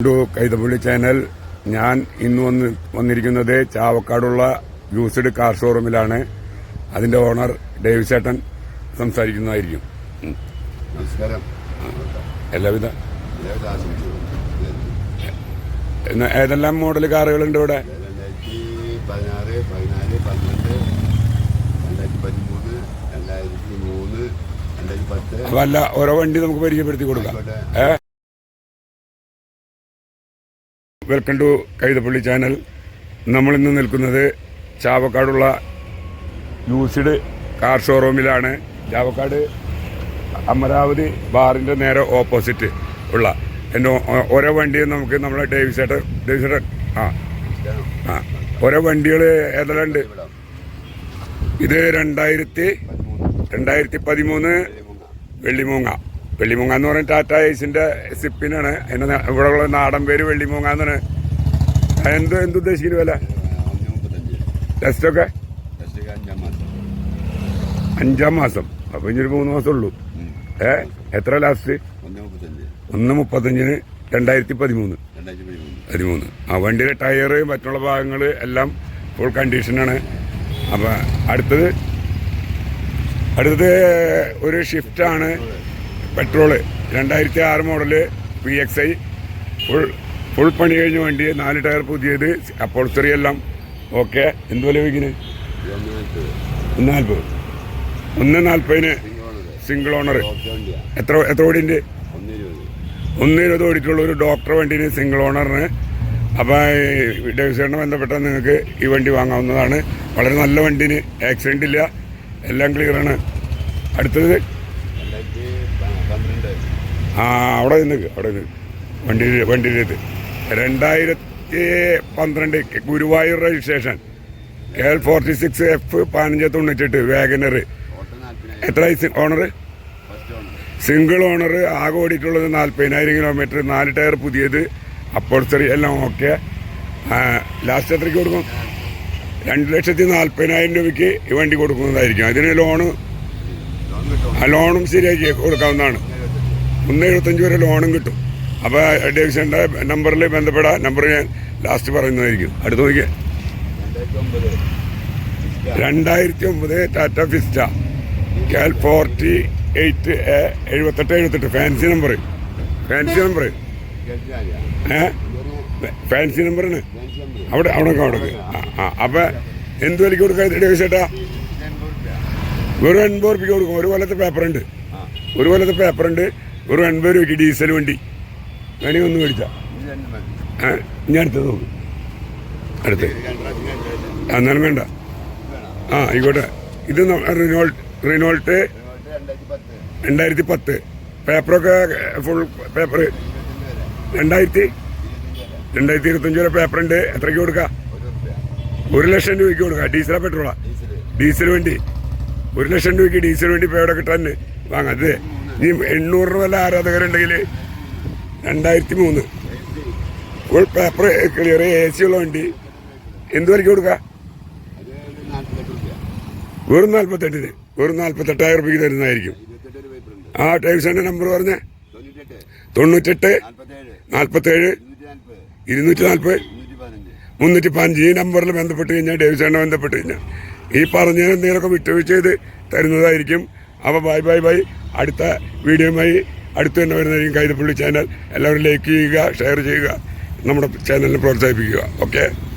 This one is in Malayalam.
ടു കൈതപ്പള്ളി ചാനൽ ഞാൻ ഇന്ന് വന്ന് വന്നിരിക്കുന്നത് ചാവക്കാടുള്ള യൂസ്ഡ് കാർ ഷോറൂമിലാണ് അതിന്റെ ഓണർ ഡേവി ചേട്ടൻ സംസാരിക്കുന്നതായിരിക്കും. നമസ്കാരം. എല്ലാവിധ ഏതെല്ലാം മോഡൽ കാറുകളുണ്ട് ഇവിടെ? രണ്ടായിരത്തി പതിനാറ് പതിനാല് പന്ത്രണ്ട് രണ്ടായിരത്തി പതിമൂന്ന് രണ്ടായിരത്തി മൂന്ന് രണ്ടായിരത്തി പത്ത്. അല്ല ഓരോ വണ്ടി നമുക്ക് പരിചയപ്പെടുത്തി കൊടുക്കാം. ഏ? Welcome to Kaithappally channel. നമ്മളിന്ന് നിൽക്കുന്നത് ചാവക്കാടുള്ള യൂസിഡ് കാർ ഷോറൂമിലാണ്. ചാവക്കാട് അമരാവതി ബാറിന്റെ നേരെ ഓപ്പോസിറ്റ് ഉള്ള എന്റെ ഓരോ വണ്ടിയും നമുക്ക് നമ്മളെ ഡേവിസേട്ടൻ ഡേവിസേട്ടൻ ആ സേട്ടർ ആ. ഓരോ വണ്ടികൾ ഇവിടെ ഇത് രണ്ടായിരത്തി രണ്ടായിരത്തി പതിമൂന്ന് വെള്ളിമൂങ്ങ. വെള്ളിമൂങ്ങ എന്ന് പറയുന്നത് ടാറ്റ ഐസിന്റെ സിപ്പിനാണ്. എന്റെ ഇവിടെ ഉള്ള നാടൻ പേര് വെള്ളിമൂങ്ങ എന്നാണ് എന്ത് എന്ത് ഉദ്ദേശിക്കുന്നു വില? ടെസ്റ്റൊക്കെ? അഞ്ചാം മാസം. അപ്പൊ ഇനി ഒരു മൂന്ന് മാസം ഉള്ളൂ. ഏ? എത്ര ലാസ്റ്റ്? ഒന്ന് മുപ്പത്തഞ്ച്. ഒന്ന് മുപ്പത്തഞ്ചിന് രണ്ടായിരത്തി പതിമൂന്ന്. രണ്ടായിരത്തി പതിമൂന്ന്. പതിമൂന്ന്. ആ വണ്ടിയുടെ ടയർ മറ്റുള്ള ഭാഗങ്ങൾ എല്ലാം ഫുൾ കണ്ടീഷനാണ് അപ്പൊ അടുത്തത് അടുത്തത് ഒരു ഷിഫ്റ്റാണ് പെട്രോൾ. രണ്ടായിരത്തി ആറ് model P X I full full പണി കഴിഞ്ഞ വണ്ടി നാല് ടയർ പുതിയത് അപ്പോൾസറി എല്ലാം. ഓക്കെ. എന്ത് വിൽക്കുന്നത് ഇത് ഒന്ന് നാൽപ്പത് ഒന്ന് നാൽപ്പതിന് സിംഗിൾ ഓണർ എത്ര എത്ര ഓടിന്റെ ഒന്ന് ഇരുപത് ഓടിയിട്ടുള്ള ഒരു ഡോക്ടർ വണ്ടിന് സിംഗിൾ ഓണറിന് അപ്പോൾ ഡേവിസേറിനെ ബന്ധപ്പെട്ട നിങ്ങൾക്ക് ഈ വണ്ടി വാങ്ങാവുന്നതാണ്. വളരെ നല്ല വണ്ടിന്. ആക്സിഡന്റ് ഇല്ല. എല്ലാം ക്ലിയറാണ് അടുത്തത് ആ അവിടെ നിൽക്ക് അവിടെ നിന്ന് വണ്ടി വണ്ടിയിലേത്. രണ്ടായിരത്തി പന്ത്രണ്ട് Guruvayur registration K L forty six F പതിനഞ്ച് തൊണ്ണൂറ്റെട്ട് വാഗനർ എത്ര ഓണർ സിംഗിൾ ഓണർ ആകെ ഓടിയിട്ടുള്ളത് നാൽപ്പതിനായിരം കിലോമീറ്റർ നാല് ടയർ പുതിയത്. അപ്പോൾസറി എല്ലാം ഓക്കെ ലാസ്റ്റ് എത്രയ്ക്ക് കൊടുക്കും? രണ്ട് ലക്ഷത്തി നാൽപ്പതിനായിരം രൂപയ്ക്ക് ഈ വണ്ടി കൊടുക്കുന്നതായിരിക്കും. അതിന് ലോണ് ആ ലോണും ശരിയാക്കി കൊടുക്കാവുന്നതാണ്. ഒന്ന് എഴുപത്തഞ്ച് വരെ ലോണും കിട്ടും. അപ്പോൾ ഡേവിസന്റെ നമ്പറിൽ ബന്ധപ്പെടാം നമ്പർ ഞാൻ ലാസ്റ്റ് പറയുന്നതായിരിക്കും. അടുത്ത് നോക്കിയേ. രണ്ടായിരത്തി ഒമ്പത് ടാറ്റ ഫിസ്റ്റ. കാൽ ഫോർട്ടി എയ്റ്റ് എഴുപത്തെട്ട് എഴുപത്തെട്ട്. ഫാൻസി നമ്പർ ഫാൻസി നമ്പർ ഏ? ഫാൻസി നമ്പറാണ്. അവിടെ അവിടെ അവിടെ ആ എന്ത് വിലയ്ക്ക് കൊടുക്കാൻ ഡേവിസേട്ടാ വെറും എൺപത് റുപ്യക്ക് കൊടുക്കും. ഒരു കൊല്ലത്തെ പേപ്പറുണ്ട് ഒരു കൊല്ലത്തെ പേപ്പറുണ്ട് വെറും എൺപത് രൂപയ്ക്ക് ഡീസൽ വണ്ടി. വേണമെങ്കിൽ ഒന്ന് മേടിച്ചാ. ഞാൻ അടുത്തത് നോക്കും. അടുത്ത് എന്നാലും വേണ്ട. ആ ആയിക്കോട്ടെ. ഇത് റിനോൾട്ട് റിനോൾട്ട് രണ്ടായിരത്തി പത്ത്. പേപ്പറൊക്കെ ഫുൾ പേപ്പർ രണ്ടായിരത്തി രണ്ടായിരത്തി ഇരുപത്തഞ്ച് വരെ പേപ്പറുണ്ട്. എത്രയ്ക്ക് കൊടുക്ക? ഒരു ലക്ഷം രൂപയ്ക്ക് കൊടുക്കാം. ഡീസലാ പെട്രോളാ. ഡീസൽ വണ്ടി. ഒരു ലക്ഷം രൂപയ്ക്ക് ഡീസൽ വണ്ടി എവിടെ കിട്ടാൻ? വാങ്ങാം. അത് ഇനി എണ്ണൂറ് വല്ല ആരാധകരുണ്ടെങ്കിൽ രണ്ടായിരത്തി മൂന്ന് full paper clear A C ഉള്ള വണ്ടി. എന്ത് വിലയ്ക്ക് കൊടുക്ക? വെറും നാൽപ്പത്തെട്ടിന് വെറും നാൽപ്പത്തെട്ടായിരം രൂപയ്ക്ക് തരുന്നതായിരിക്കും. ആ ടൈപ്സിന്റെ നമ്പർ പറഞ്ഞ. തൊണ്ണൂറ്റെട്ട് നാൽപ്പത്തേഴ് ഇരുന്നൂറ്റി നാൽപ്പത് മുന്നൂറ്റി പതിനഞ്ച് ഈ നമ്പറിൽ ബന്ധപ്പെട്ട് കഴിഞ്ഞാൽ ഡേവിസേണ്ണ ബന്ധപ്പെട്ട് കഴിഞ്ഞാൽ ഈ പറഞ്ഞ എന്തെങ്കിലുമൊക്കെ വിട്ടുവീഴ്ച ചെയ്ത് തരുന്നതായിരിക്കും. അപ്പോൾ ബൈ ബൈ ബൈ അടുത്ത വീഡിയോയുമായി അടുത്ത് തന്നെ വരുന്നതായിരിക്കും കൈതപ്പള്ളി ചാനൽ. എല്ലാവരും ലൈക്ക് ചെയ്യുക ഷെയർ ചെയ്യുക നമ്മുടെ ചാനലിനെ പ്രോത്സാഹിപ്പിക്കുക. ഓക്കെ